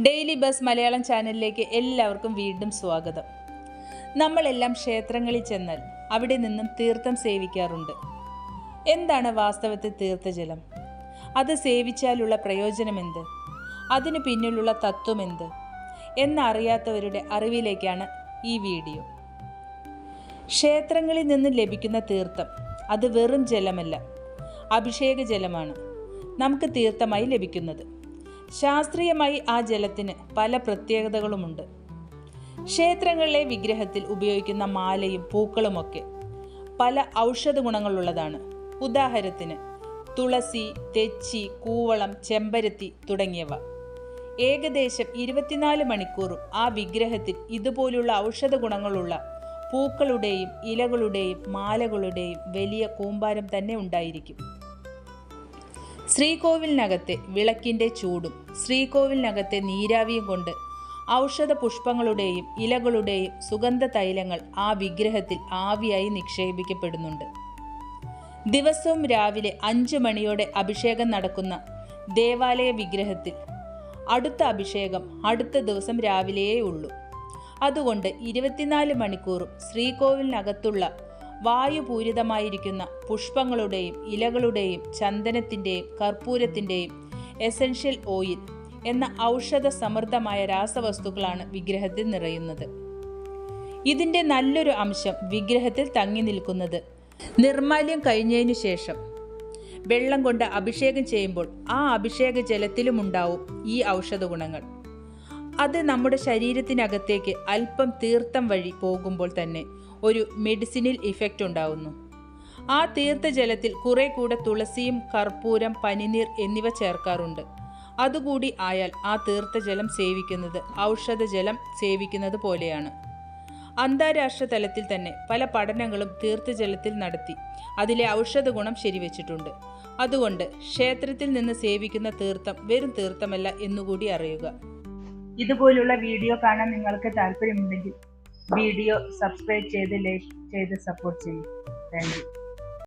Daily bus Malayalam ചാനലിലേക്ക് എല്ലാവർക്കും വീണ്ടും സ്വാഗതം. നമ്മളെല്ലാം ക്ഷേത്രങ്ങളിൽ ചെന്നാൽ അവിടെ നിന്നും തീർത്ഥം സേവിക്കാറുണ്ട്. എന്താണ് വാസ്തവത്തിൽ തീർത്ഥജലം? അത് സേവിച്ചാലുള്ള പ്രയോജനം പ്രയോജനമെന്ത്? അതിനു പിന്നിലുള്ള തത്വമെന്ത്? എന്നറിയാത്തവരുടെ അറിവിലേക്കാണ് ഈ വീഡിയോ. ക്ഷേത്രങ്ങളിൽ നിന്നും ലഭിക്കുന്ന തീർത്ഥം അത് വെറും ജലമല്ല അഭിഷേക ജലമാണ് നമുക്ക് തീർത്ഥമായി ലഭിക്കുന്നത്. ശാസ്ത്രീയമായി ആ ജലത്തിന് പല പ്രത്യേകതകളുമുണ്ട്. ക്ഷേത്രങ്ങളിലെ വിഗ്രഹത്തിൽ ഉപയോഗിക്കുന്ന മാലയും പൂക്കളുമൊക്കെ പല ഔഷധ ഗുണങ്ങളുള്ളതാണ്. ഉദാഹരണത്തിന് തുളസി തെച്ചി കൂവളം ചെമ്പരത്തി തുടങ്ങിയവ. ഏകദേശം ഇരുപത്തിനാല് മണിക്കൂറും ആ വിഗ്രഹത്തിൽ ഇതുപോലുള്ള ഔഷധ ഗുണങ്ങളുള്ള പൂക്കളുടെയും ഇലകളുടെയും മാലകളുടെയും വലിയ കൂമ്പാരം തന്നെ ഉണ്ടായിരിക്കും. ശ്രീകോവിലിനകത്തെ വിളക്കിന്റെ ചൂടും ശ്രീകോവിലിനകത്തെ നീരാവിയും കൊണ്ട് ഔഷധ പുഷ്പങ്ങളുടെയും ഇലകളുടെയും സുഗന്ധ തൈലങ്ങൾ ആ വിഗ്രഹത്തിൽ ആവിയായി നിക്ഷേപിക്കപ്പെടുന്നുണ്ട്. ദിവസവും രാവിലെ അഞ്ച് മണിയോടെ അഭിഷേകം നടക്കുന്ന ദേവാലയ വിഗ്രഹത്തിൽ അടുത്ത അഭിഷേകം അടുത്ത ദിവസം രാവിലെയേ ഉള്ളൂ. അതുകൊണ്ട് ഇരുപത്തിനാല് മണിക്കൂറും ശ്രീകോവിലിനകത്തുള്ള വായുപൂരിതമായിരിക്കുന്ന പുഷ്പങ്ങളുടെയും ഇലകളുടെയും ചന്ദനത്തിന്റെയും കർപ്പൂരത്തിന്റെയും എസൻഷ്യൽ ഓയിൽ എന്ന ഔഷധ സമൃദ്ധമായ രാസവസ്തുക്കളാണ് വിഗ്രഹത്തിൽ നിറയുന്നത്. ഇതിന്റെ നല്ലൊരു അംശം വിഗ്രഹത്തിൽ തങ്ങി നിൽക്കുന്നത്. നിർമാല്യം കഴിഞ്ഞതിനു ശേഷം വെള്ളം കൊണ്ട് അഭിഷേകം ചെയ്യുമ്പോൾ ആ അഭിഷേക ജലത്തിലുമുണ്ടാവും ഈ ഔഷധ ഗുണങ്ങൾ അത് നമ്മുടെ ശരീരത്തിനകത്തേക്ക് അല്പം തീർത്ഥം വഴി പോകുമ്പോൾ തന്നെ ഒരു മെഡിസിനിൽ ഇഫക്റ്റ് ഉണ്ടാവുന്നു. ആ തീർത്ഥജലത്തിൽ കുറെ കൂടെ തുളസിയും കർപ്പൂരം പനിനീർ എന്നിവ ചേർക്കാറുണ്ട്. അതുകൂടി ആയാൽ ആ തീർത്ഥജലം സേവിക്കുന്നത് ഔഷധജലം സേവിക്കുന്നത് പോലെയാണ്. അന്താരാഷ്ട്ര തലത്തിൽ തന്നെ പല പഠനങ്ങളും തീർത്ഥജലത്തിൽ നടത്തി. അതിലെ ഔഷധ ഗുണം ശരിവെച്ചിട്ടുണ്ട്. അതുകൊണ്ട് ക്ഷേത്രത്തിൽ നിന്ന് സേവിക്കുന്ന തീർത്ഥം വെറും തീർത്ഥമല്ല എന്നുകൂടി അറിയുക. ഇതുപോലുള്ള വീഡിയോ കാണാൻ നിങ്ങൾക്ക് താല്പര്യമുണ്ടെങ്കിൽ വീഡിയോ സബ്സ്ക്രൈബ് ചെയ്ത് ലൈക്ക് ചെയ്ത് സപ്പോർട്ട് ചെയ്യും താങ്ക് യു